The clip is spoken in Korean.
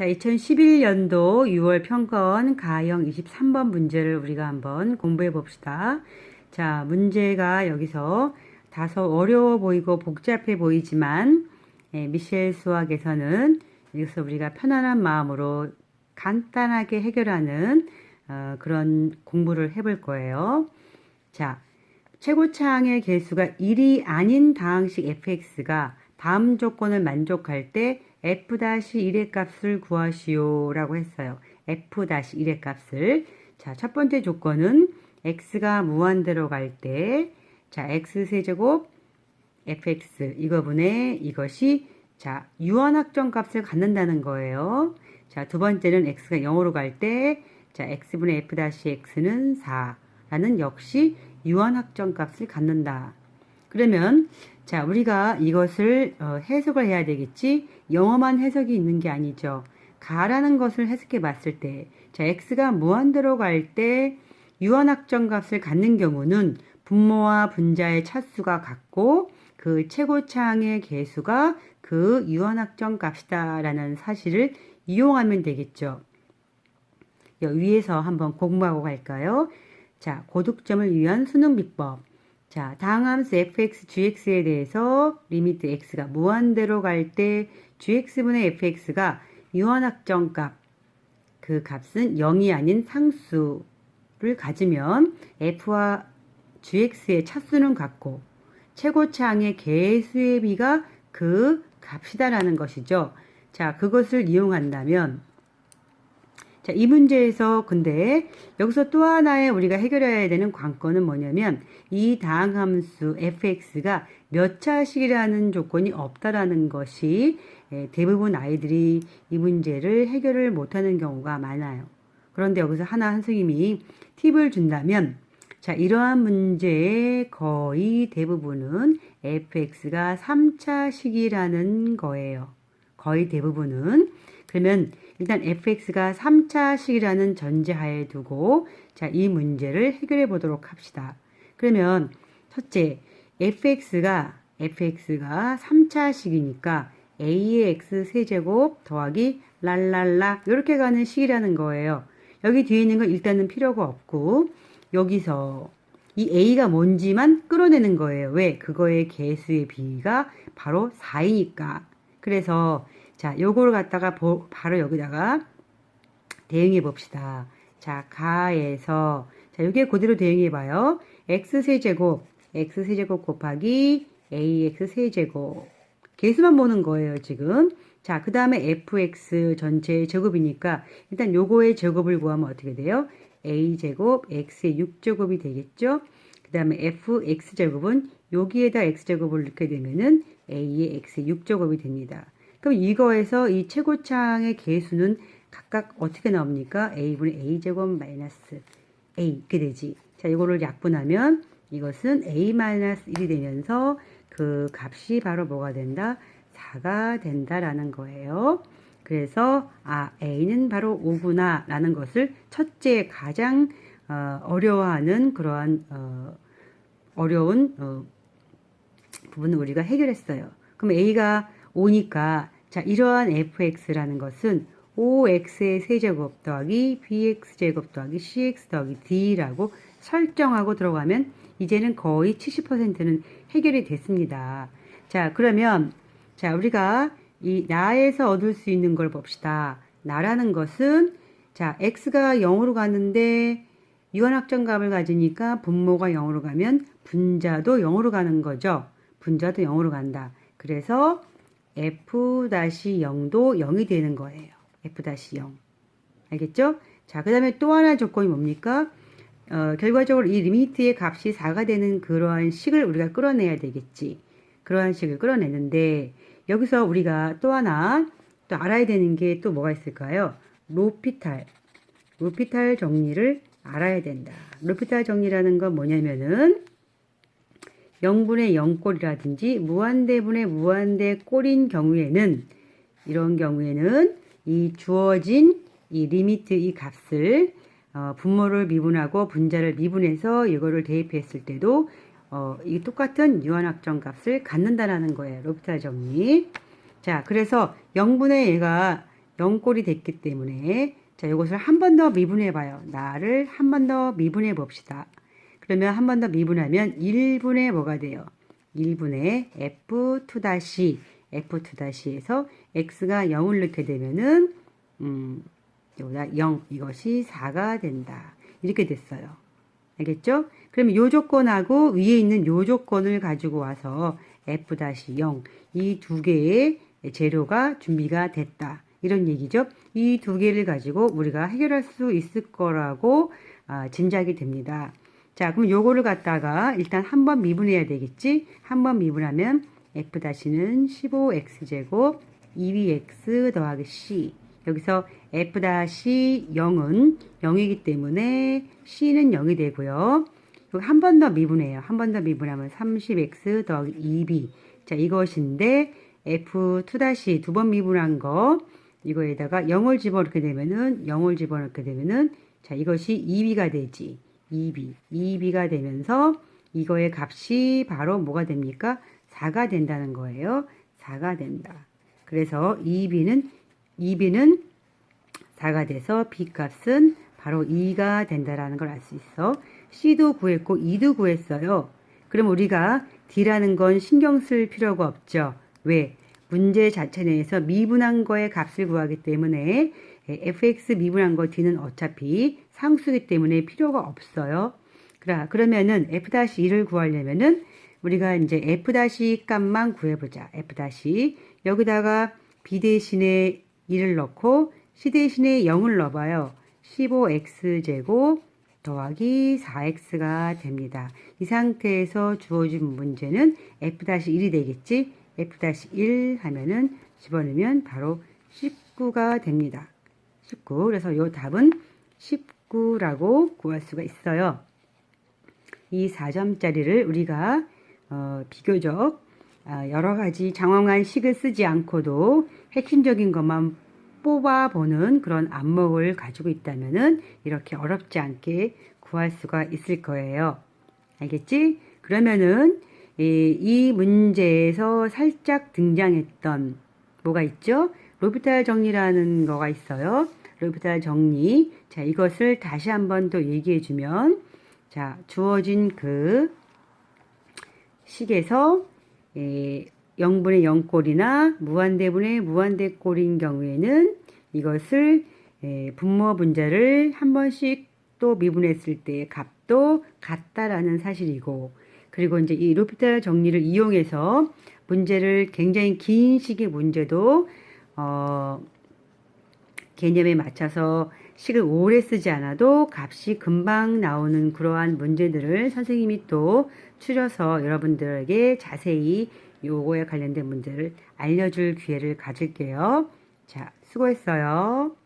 자, 2011년도 6월 평가원 가형 23번 문제를 우리가 한번 공부해 봅시다. 자, 문제가 여기서 다소 어려워 보이고 복잡해 보이지만 예, 미셸 수학에서는 여기서 우리가 편안한 마음으로 간단하게 해결하는 어, 그런 공부를 해볼 거예요. 자, 최고차항의 개수가 1이 아닌 다항식 fx가 다음 조건을 만족할 때 f-1의 값을 구하시오 라고 했어요. f-1의 값을. 자, 첫 번째 조건은 x가 무한대로 갈 때, 자, x세제곱 fx 이거분의 이것이 자, 유한학정 값을 갖는다는 거예요. 자, 두 번째는 x가 0으로 갈 때, 자, x분의 f-x는 4라는 역시 유한학정 값을 갖는다. 그러면 자, 우리가 이것을 어, 해석을 해야 되겠지. 영어만 해석이 있는 게 아니죠. 가라는 것을 해석해 봤을 때, 자, x가 무한대로 갈 때 유한학정 값을 갖는 경우는 분모와 분자의 차수가 같고 그 최고차항의 개수가 그 유한학정 값이다라는 사실을 이용하면 되겠죠. 여 위에서 한번 공부하고 갈까요? 자, 고득점을 위한 수능 비법. 자, 다항함수 fx, gx에 대해서 리미트 x가 무한대로 갈 때 gx분의 fx가 유한학정 값, 그 값은 0이 아닌 상수를 가지면 f와 gx의 차수는 같고 최고차항의 개수의 비가 그 값이다라는 것이죠. 자, 그것을 이용한다면 자, 이 문제에서 근데 여기서 또 하나의 우리가 해결해야 되는 관건은 뭐냐면 이 다항함수 fx가 몇 차식이라는 조건이 없다라는 것이 예, 대부분 아이들이 이 문제를 해결을 못하는 경우가 많아요. 그런데 여기서 하나 선생님이 팁을 준다면 자, 이러한 문제의 거의 대부분은 fx가 3차식이라는 거예요. 거의 대부분은. 그러면 일단 fx가 3차식이라는 전제하에 두고 자, 이 문제를 해결해 보도록 합시다. 그러면 첫째, fx가 fx가 3차식이니까 a의 x 세제곱 더하기 랄랄라 이렇게 가는 식이라는 거예요. 여기 뒤에 있는 건 일단은 필요가 없고 여기서 이 a가 뭔지만 끌어내는 거예요. 왜? 그거의 개수의 비가 바로 4이니까. 그래서 자, 요거를 갖다가 보, 바로 여기다가 대응해 봅시다. 자, 가에서 자, 요게 그대로 대응해 봐요. x 세제곱 x 세제곱 곱하기 ax 세제곱 개수만 보는 거예요, 지금. 자, 그 다음에 fx 전체의 제곱이니까 일단 요거의 제곱을 구하면 어떻게 돼요? a제곱 x의 6제곱이 되겠죠? 그 다음에 fx제곱은 여기에다 x제곱을 넣게 되면은 a의 x의 6제곱이 됩니다. 그럼 이거에서 이 최고차항의 개수는 각각 어떻게 나옵니까? a분의 a제곱 마이너스 a 이렇게 되지. 자, 이거를 약분하면 이것은 a 마이너스 1이 되면서 그 값이 바로 뭐가 된다? 4가 된다라는 거예요. 그래서 아 A는 바로 5구나 라는 것을 첫째 가장 어, 어려워하는 그러한 어, 어려운 어, 부분을 우리가 해결했어요. 그럼 A가 5니까 자 이러한 fx라는 것은 5x의 세제곱 더하기 bx제곱 더하기 cx 더하기 d라고 설정하고 들어가면 이제는 거의 70%는 해결이 됐습니다. 자 그러면 자 우리가 이 나에서 얻을 수 있는 걸 봅시다. 나라는 것은 자 x가 0으로 가는데 유한학정값을 가지니까 분모가 0으로 가면 분자도 0으로 가는 거죠. 분자도 0으로 간다. 그래서 f-0도 0이 되는 거예요. f-0. 알겠죠? 자, 그 다음에 또 하나 조건이 뭡니까? 어, 결과적으로 이 리미트의 값이 4가 되는 그러한 식을 우리가 끌어내야 되겠지. 그러한 식을 끌어내는데, 여기서 우리가 또 하나 또 알아야 되는 게 또 뭐가 있을까요? 로피탈. 로피탈 정리를 알아야 된다. 로피탈 정리라는 건 뭐냐면은 0분의 0꼴이라든지 무한대분의 무한대 꼴인 경우에는 이런 경우에는 이 주어진 이 리미트 이 값을 어, 분모를 미분하고 분자를 미분해서 이거를 대입했을 때도 어, 이 똑같은 유한학정 값을 갖는다라는 거예요. 로피탈 정리. 자, 그래서 0분의 얘가 0꼴이 됐기 때문에 자, 이것을 한 번 더 미분해 봐요. 나를 한 번 더 미분해 봅시다. 그러면 한 번 더 미분하면 1분의 뭐가 돼요? 1분의 f2 다시 f2 다시에서 x가 0을 넣게 되면은 음, 여기다 0 이것이 4가 된다. 이렇게 됐어요. 알겠죠? 그러면 요 조건하고 위에 있는 요 조건을 가지고 와서 f-0 이 두 개의 재료가 준비가 됐다. 이런 얘기죠. 이 두 개를 가지고 우리가 해결할 수 있을 거라고 아, 짐작이 됩니다. 자, 그럼 요거를 갖다가 일단 한 번 미분해야 되겠지? 한 번 미분하면 f-는 15x제곱 2bx 더하기 c 여기서 f-0은 0이기 때문에 c는 0이 되고요. 한 번 더 미분해요. 한 번 더 미분하면 30x 더하기 2b. 자, 이것인데 f2- 두 번 미분한 거 이거에다가 0을 집어넣게 되면은 0을 집어넣게 되면은 자, 이것이 2b가 되지. 2b. 2b가 되면서 이거의 값이 바로 뭐가 됩니까? 4가 된다는 거예요. 4가 된다. 그래서 2b는 2b는 4가 돼서 b 값은 바로 2가 된다라는 걸 알 수 있어. c도 구했고 2도 구했어요. 그럼 우리가 d라는 건 신경 쓸 필요가 없죠. 왜? 문제 자체 내에서 미분한 거의 값을 구하기 때문에 fx 미분한 거 d는 어차피 상수이기 때문에 필요가 없어요. 그러면은 f-1을 구하려면은 우리가 이제 f- 값만 구해보자. f- 여기다가 b 대신에 1을 넣고 c 대신에 0을 넣어봐요. 15x제곱 더하기 4x가 됩니다. 이 상태에서 주어진 문제는 f-1이 되겠지? f-1 하면은 집어넣으면 바로 19가 됩니다. 19. 그래서 이 답은 19라고 구할 수가 있어요. 이 4점짜리를 우리가 어, 비교적 아, 여러 가지 장황한 식을 쓰지 않고도 핵심적인 것만 뽑아보는 그런 안목을 가지고 있다면은 이렇게 어렵지 않게 구할 수가 있을 거예요. 알겠지? 그러면은 이, 이 문제에서 살짝 등장했던 뭐가 있죠? 로피탈 정리라는 거가 있어요. 로피탈 정리. 자, 이것을 다시 한 번 더 얘기해 주면 자, 주어진 그 식에서 에, 0분의 0꼴이나 무한대분의 무한대꼴인 경우에는 이것을 에, 분모 분자를 한 번씩 또 미분했을 때 값도 같다라는 사실이고 그리고 이제 이 로피탈 정리를 이용해서 문제를 굉장히 긴 식의 문제도 어, 개념에 맞춰서 식을 오래 쓰지 않아도 값이 금방 나오는 그러한 문제들을 선생님이 또 추려서 여러분들에게 자세히 요거에 관련된 문제를 알려줄 기회를 가질게요. 자, 수고했어요.